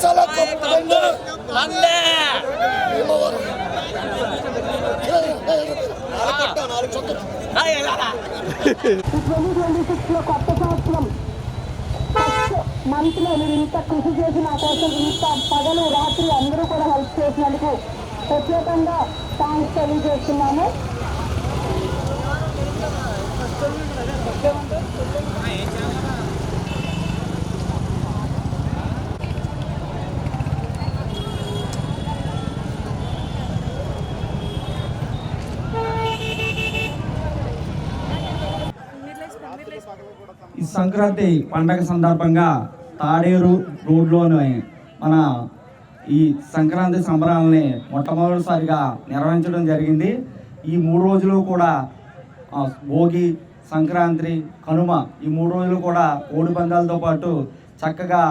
మీసాల కొప్పండి భీమవరం నాలుగు చొక్కలు twenty twenty సిక్స్లో కొత్త సంవత్సరం మంత్లో మీరు ఇంత కృషి చేసి నా కోసం ఇంత పగలు రాత్రి అందరూ కూడా హెల్ప్ చేసినందుకు ప్రత్యేకంగా థ్యాంక్స్ తెలియజేస్తున్నాను ఈ సంక్రాంతి పండగ సందర్భంగా తాడేరు రోడ్లోని మన ఈ సంక్రాంతి సంబరాలని మొట్టమొదటిసారిగా నిర్వహించడం జరిగింది. ఈ మూడు రోజులు కూడా భోగి సంక్రాంతి కనుమ ఈ మూడు రోజులు కూడా కోడి పందాలతో పాటు చక్కగా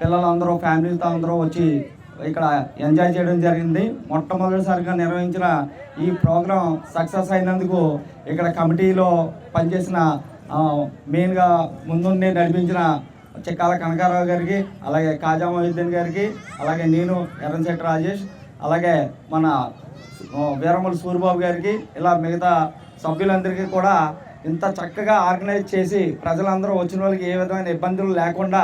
పిల్లలందరూ ఫ్యామిలీతో అందరూ వచ్చి ఇక్కడ ఎంజాయ్ చేయడం జరిగింది. మొట్టమొదటిసారిగా నిర్వహించిన ఈ ప్రోగ్రాం సక్సెస్ అయినందుకు ఇక్కడ కమిటీలో పనిచేసిన మెయిన్గా ముందుండి నడిపించిన చిక్కాల కనకారావు గారికి అలాగే కాజా మొహిద్దీన్ గారికి అలాగే నేను ఎర్రంశెట్టి రాజేష్ అలాగే మన ఆ, వీరమల సూరిబాబు గారికి ఇలా మిగతా సభ్యులందరికీ కూడా ఇంత చక్కగా ఆర్గనైజ్ చేసి ప్రజలందరూ వచ్చిన వాళ్ళకి ఏ విధమైన ఇబ్బందులు లేకుండా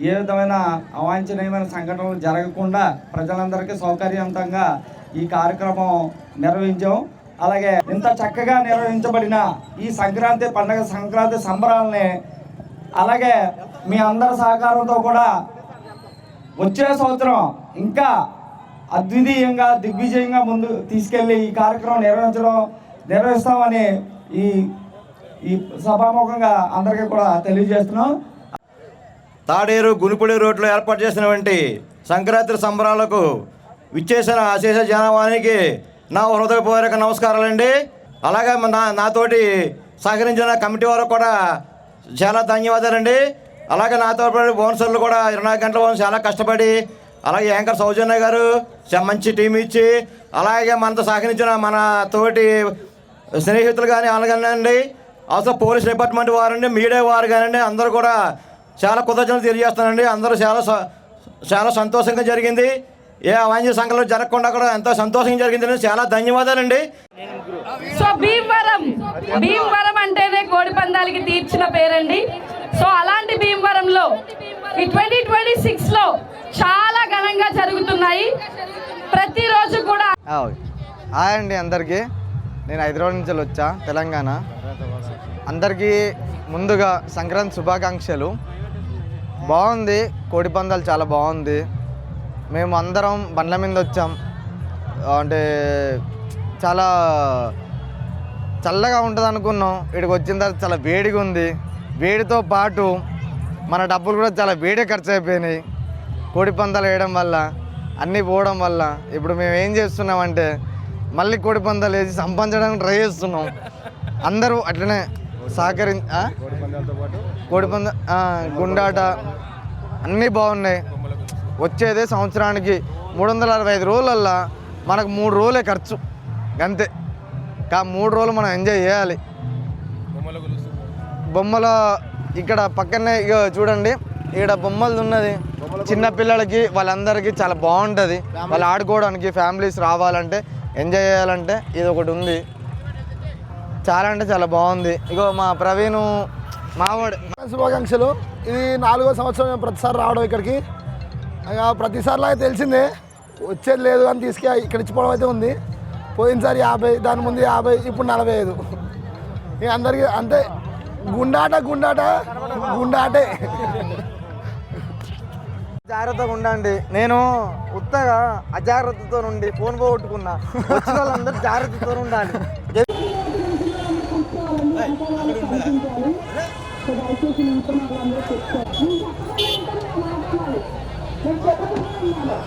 ఏ విధమైన అవాంఛనీయమైన సంఘటనలు జరగకుండా ప్రజలందరికీ సౌకర్యవంతంగా ఈ కార్యక్రమం నిర్వహించాం. అలాగే ఇంత చక్కగా నిర్వహించబడిన ఈ సంక్రాంతి పండగ సంక్రాంతి సంబరాలని అలాగే మీ అందరి సహకారంతో కూడా వచ్చే సంవత్సరం ఇంకా అద్వితీయంగా దిగ్విజయంగా ముందు తీసుకెళ్ళి ఈ కార్యక్రమం నిర్వహించడం నిర్వహిస్తామని ఈ ఈ సభాముఖంగా అందరికీ కూడా తెలియజేస్తున్నాం. తాడేరు గునిపూడి రోడ్లో ఏర్పాటు చేసినటువంటి సంక్రాంతి సంబరాలకు విచ్చేసిన అశేష జనవానికి నా హృదయపూర్వక నమస్కారాలండి. అలాగే నా నాతోటి సహకరించిన కమిటీ వారు కూడా చాలా ధన్యవాదాలండి. అలాగే నాతో పాటు బోనసర్లు కూడా ఇరవై నాలుగు గంటల బోనస్ చాలా కష్టపడి అలాగే యాంకర్ సౌజన్య గారు చ- మంచి టీం ఇచ్చి అలాగే మనతో సహకరించిన మన తోటి స్నేహితులు కానీ అలాగనండి అవసరం పోలీస్ డిపార్ట్మెంట్ వారండి మీడియా వారు కానివ్వండి అందరూ కూడా చాలా కృతజ్ఞతలు తెలియజేస్తానండి అందరూ చాలా స- చాలా సంతోషంగా జరిగింది. ఏ అవాంఛ సంఘటనలు జరగకుండా కూడా ఎంతో సంతోషంగా జరిగింది. చాలా ధన్యవాదాలండి. సో భీమవరం భీమవరం అంటేనే కోడి పందాలకి తీర్చిన పేరండి. సో అలాంటి భీమవరంలో ఈ ట్వంటీ ట్వంటీ సిక్స్లో చాలా ఘనంగా జరుగుతున్నాయి. ప్రతిరోజు కూడా హాయ్ అండి అందరికీ. నేను హైదరాబాద్ నుంచి వచ్చా తెలంగాణ. అందరికీ ముందుగా సంక్రాంతి శుభాకాంక్షలు. బాగుంది కోడి పందాలు చాలా బాగుంది. మేము అందరం బండ్ల మీద వచ్చాం. అంటే చాలా చల్లగా ఉంటుంది అనుకున్నాం. ఇక్కడికి వచ్చిన తర్వాత చాలా వేడిగా ఉంది. వేడితో పాటు మన డబ్బులు కూడా చాలా వేడి ఖర్చు అయిపోయినాయి. కోడి పందాలు వేయడం వల్ల అన్నీ పోవడం వల్ల. ఇప్పుడు మేము ఏం చేస్తున్నామంటే మళ్ళీ కోడి పందాలు వేసి సంపాదించడానికి ట్రై చేస్తున్నాం. అందరూ అట్లనే సహకరి? కోడి పంద గుండాట అన్నీ బాగున్నాయి. వచ్చేదే సంవత్సరానికి మూడు వందల అరవై ఐదు రోజులల్లా మనకు మూడు రోజులే ఖర్చు. అంతే కా మూడు రోజులు మనం ఎంజాయ్ చేయాలి. బొమ్మల ఇక్కడ పక్కనే ఇక చూడండి. ఇక్కడ బొమ్మలు ఉన్నది. చిన్న పిల్లలకి వాళ్ళందరికీ చాలా బాగుంటుంది. వాళ్ళు ఆడుకోవడానికి ఫ్యామిలీస్ రావాలంటే ఎంజాయ్ చేయాలంటే ఇది ఒకటి ఉంది. చాలా అంటే చాలా బాగుంది. ఇగో మా ప్రవీణ్ మావాడు. శుభాకాంక్షలు. ఇది నాలుగో సంవత్సరం ప్రతిసారి రావడం ఇక్కడికి. ఇక ప్రతిసారిలాగా తెలిసిందే వచ్చేది లేదు అని తీసుకు ఇక్కడ ఇచ్చిపోవడం అయితే ఉంది. పోయినసారి యాభై దాని ముందు యాభై ఇప్పుడు నలభై ఐదు. ఇక అందరికీ అంతే. గుండాట గుండాట గుండాటే. జాగ్రత్తగా ఉండండి. నేను ఉత్తగా అజాగ్రత్తతో నుండి ఫోన్ పోగొట్టుకున్నా. అందరూ వాళ్ళందరూ జాగ్రత్తతో ఉండాలి. దయచేసి Não tem problema.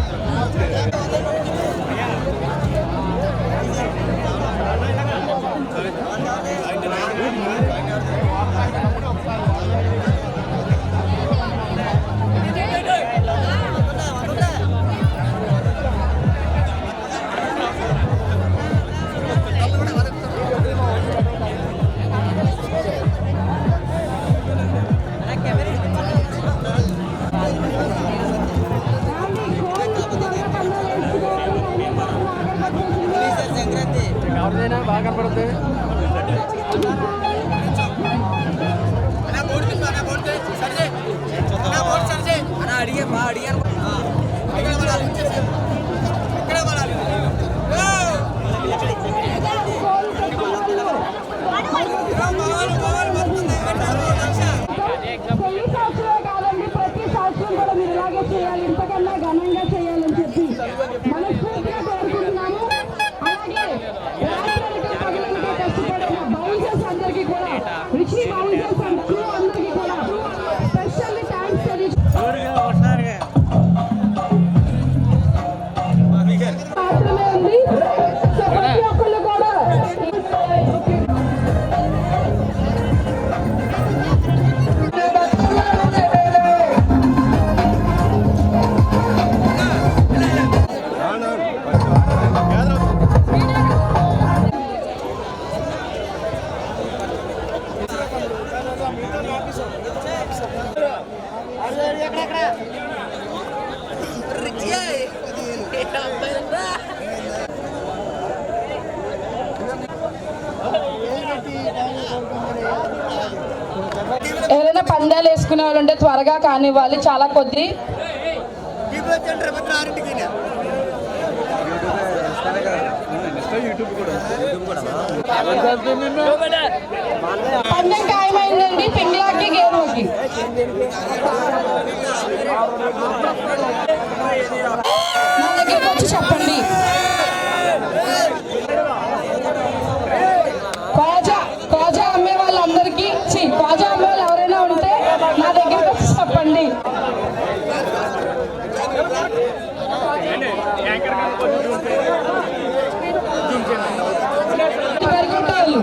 அடியான் త్వరగా కానివ్వాలి. చాలా కొద్ది పందెం ఖాయమైందండి. పింగ్లాకి గేరుకి నా దగ్గరికి వచ్చి చెప్పండి కాజా కాజా అమ్మే వాళ్ళందరికీ ఛీ, కాజా అమ్మే వాళ్ళు ఎవరైనా ఉంటే నా దగ్గరికి వచ్చి చెప్పండి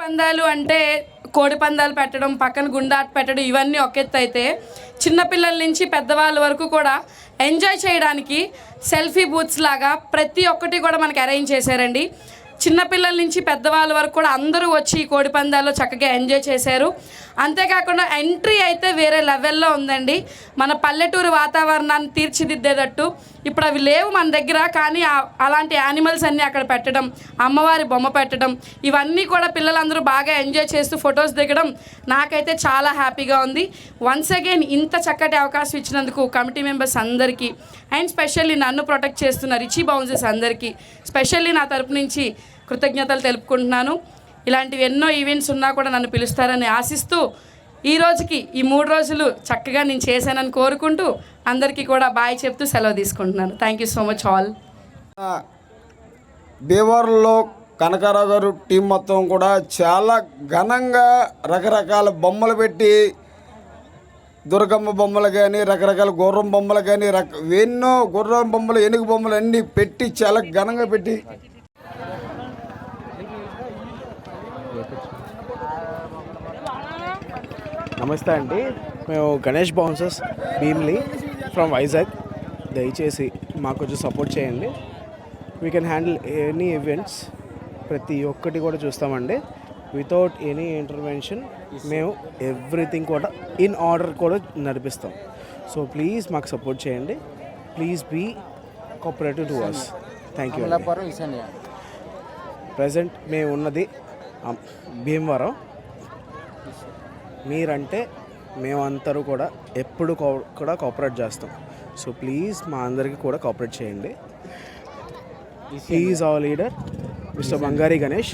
పందాలు అంటే కోడి పందాలు పెట్టడం పక్కన గుండాట్ పెట్టడం ఇవన్నీ ఒక ఎత్తు అయితే చిన్నపిల్లల నుంచి పెద్దవాళ్ళ వరకు కూడా ఎంజాయ్ చేయడానికి సెల్ఫీ బూత్స్ లాగా ప్రతి ఒక్కటి కూడా మనకి అరేంజ్ చేశారండి. చిన్నపిల్లల నుంచి పెద్దవాళ్ళ వరకు కూడా అందరూ వచ్చి ఈ కోడి పందాల్లో చక్కగా ఎంజాయ్ చేశారు. అంతేకాకుండా ఎంట్రీ అయితే వేరే లెవెల్లో ఉందండి. మన పల్లెటూరు వాతావరణాన్ని తీర్చిదిద్దేటట్టు ఇప్పుడు అవి లేవు మన దగ్గర కానీ అలాంటి యానిమల్స్ అన్నీ అక్కడ పెట్టడం అమ్మవారి బొమ్మ పెట్టడం ఇవన్నీ కూడా పిల్లలందరూ బాగా ఎంజాయ్ చేస్తూ ఫొటోస్ దిగడం నాకైతే చాలా హ్యాపీగా ఉంది. వన్స్ అగైన్ ఇంత చక్కటి అవకాశం ఇచ్చినందుకు కమిటీ మెంబర్స్ అందరికీ అండ్ స్పెషల్లీ నన్ను ప్రొటెక్ట్ చేస్తున్న రిచీ బౌన్సెస్ అందరికీ స్పెషల్లీ నా తరపు నుంచి కృతజ్ఞతలు తెలుపుకుంటున్నాను. ఇలాంటివి ఎన్నో ఈవెంట్స్ ఉన్నా కూడా నన్ను పిలుస్తారని ఆశిస్తూ ఈ రోజుకి ఈ మూడు రోజులు చక్కగా నేను చేశానని కోరుకుంటూ అందరికీ కూడా బాయ్ చెప్తూ సెలవు తీసుకుంటున్నాను. Thank you so much all భీమవరంలో కనకారావు గారు టీం మొత్తం కూడా చాలా ఘనంగా రకరకాల బొమ్మలు పెట్టి దుర్గమ్మ బొమ్మలు కానీ రకరకాల గుర్రం బొమ్మలు కానీ రక ఎన్నో గుర్రం బొమ్మలు ఏనుగు బొమ్మలు అన్నీ పెట్టి చాలా ఘనంగా పెట్టి నమస్తే అండి. మేము గణేష్ బౌన్సర్స్ భీమ్లీ ఫ్రమ్ వైజాగ్ దయచేసి మాకు కొంచెం సపోర్ట్ చేయండి. We can handle any events ప్రతి ఒక్కటి కూడా చూస్తామండి. వితౌట్ ఎనీ ఇంటర్వెన్షన్ మేము ఎవ్రీథింగ్ కూడా ఇన్ ఆర్డర్ కూడా నడిపిస్తాం. సో ప్లీజ్ మాకు సపోర్ట్ చేయండి. Please be cooperative to us thank you present మేము ఉన్నది భీమవరం. మీరంటే మేమందరూ కూడా ఎప్పుడు కో- కూడా కోఆపరేట్ చేస్తాం. సో ప్లీజ్ మా అందరికీ కూడా కోఆపరేట్ చేయండి. Please our leader mister Bangari Ganesh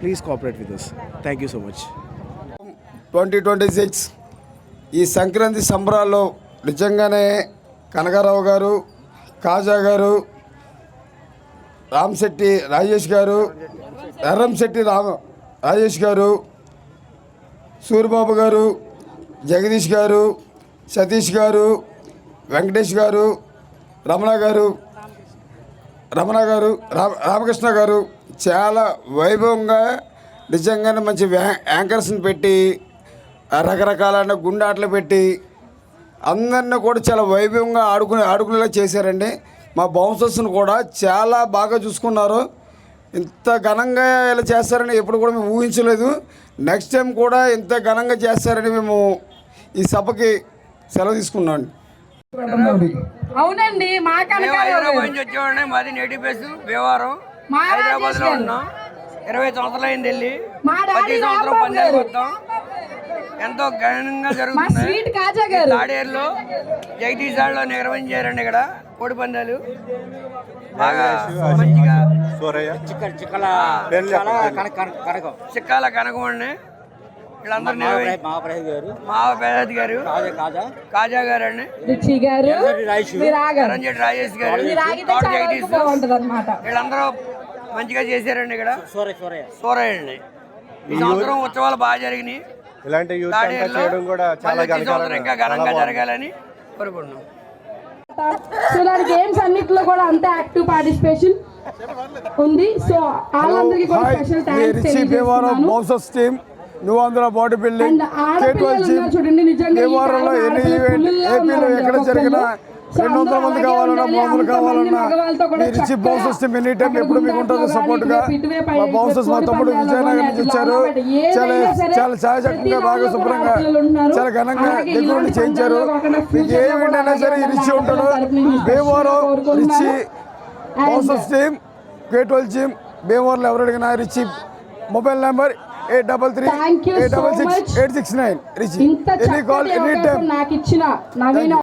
please cooperate with us thank you so much twenty twenty six ఈ సంక్రాంతి సంబరాల్లో నిజంగానే కనకారావు గారు కాజా గారు రామ్శెట్టి రాజేష్ గారు ఎర్రంశెట్టి రామ రాజేష్ గారు సూరిబాబు గారు జగదీష్ గారు సతీష్ గారు వెంకటేష్ గారు రమణ గారు రమణ గారు రామకృష్ణ గారు చాలా వైభవంగా నిజంగానే మంచి యాంకర్స్ని పెట్టి రకరకాలైన గుండాట్లు పెట్టి అందరిని కూడా చాలా వైభవంగా ఆడుకునే ఆడుకునేలా చేశారండి. మా బౌన్సర్స్ని కూడా చాలా బాగా చూసుకున్నారు. ఇంత ఘనంగా ఇలా చేస్తారని ఎప్పుడు కూడా మేము ఊహించలేదు. నెక్స్ట్ టైం కూడా ఇంత ఘనంగా చేస్తారని మేము ఈ సభకి సెలవు తీసుకున్నాం. అవునండి మా మేము హైదరాబాద్ నుంచి వచ్చేవాడిని. మాది నేటివ్ ప్లేస్ భీమవరం మా హైదరాబాద్లో రాజేష్ ఉన్నాం. ఇరవై సంవత్సరాలు అయింది వెళ్ళి. మా డాడీ ప్రతి సంవత్సరం. మొత్తం ఎంతో ఘనంగా మా జరుగుతుంది తాడేరులో. జగదీశాలలో నిర్వహించారండి ఇక్కడ. కోడి పందాలు. బాగా మంచిగా చిక్కాల కనకం. అండి వీళ్ళందరూ గారు. కాజా గారు అండి రాజేష్ గారు. తోట జగదీష్ వీళ్ళందరూ మంచిగా చేశారండి ఇక్కడ. సూరయ్య అండి ఈ సంవత్సరం ఉత్సవాలు బాగా జరిగినాయి. ఇలాంటి యూత్ చేయడం కూడా చాలా ఇంకా ఘనంగా జరగాలని సో గేమ్స్ అన్నిట్లో కూడా అంతే యాక్టివ్ పార్టిసిపేషన్ ఉంది. సో వాళ్ళందరికీ కూడా స్పెషల్ థ్యాంక్స్ తెలియజేస్తున్నాను. టీమ్ ఆంధ్ర బాడీ బిల్డింగ్ చూడండి, నిజంగా ఏపీలో ఎక్కడ. జరిగినా రెండు వందల మంది కావాలన్నా మూడు వందలు కావాలన్నా మగవాళ్ళతో కూడా మీ రిచి చక్కగా బౌన్సర్స్ టీమ్ ఎనీ టైం అక్కడ ఎప్పుడు మీకు ఉంటుంది గుండాట్లు సపోర్ట్గా కానీ ఇటువైపు మా బౌన్సర్స్ మా తమ్ముడు విజయనగరం నుంచి ఏదైనా చాలా చాలా ప్రతి బాగా శుభ్రంగా. చాలా ఘనంగా దగ్గర చేయించారు. మీకు ఏ ఈవెంట్ అయినా సరే రిచి ఉంటాడు భీమవరం. రిచి బౌన్సర్స్ టీమ్ గేట్వల్ టీమ్ భీమవరంలో ఎవరు అడిగినా Richie mobile number eight double three eight double six. Eight six nine Richie any call any time. నాకు ఇచ్చిన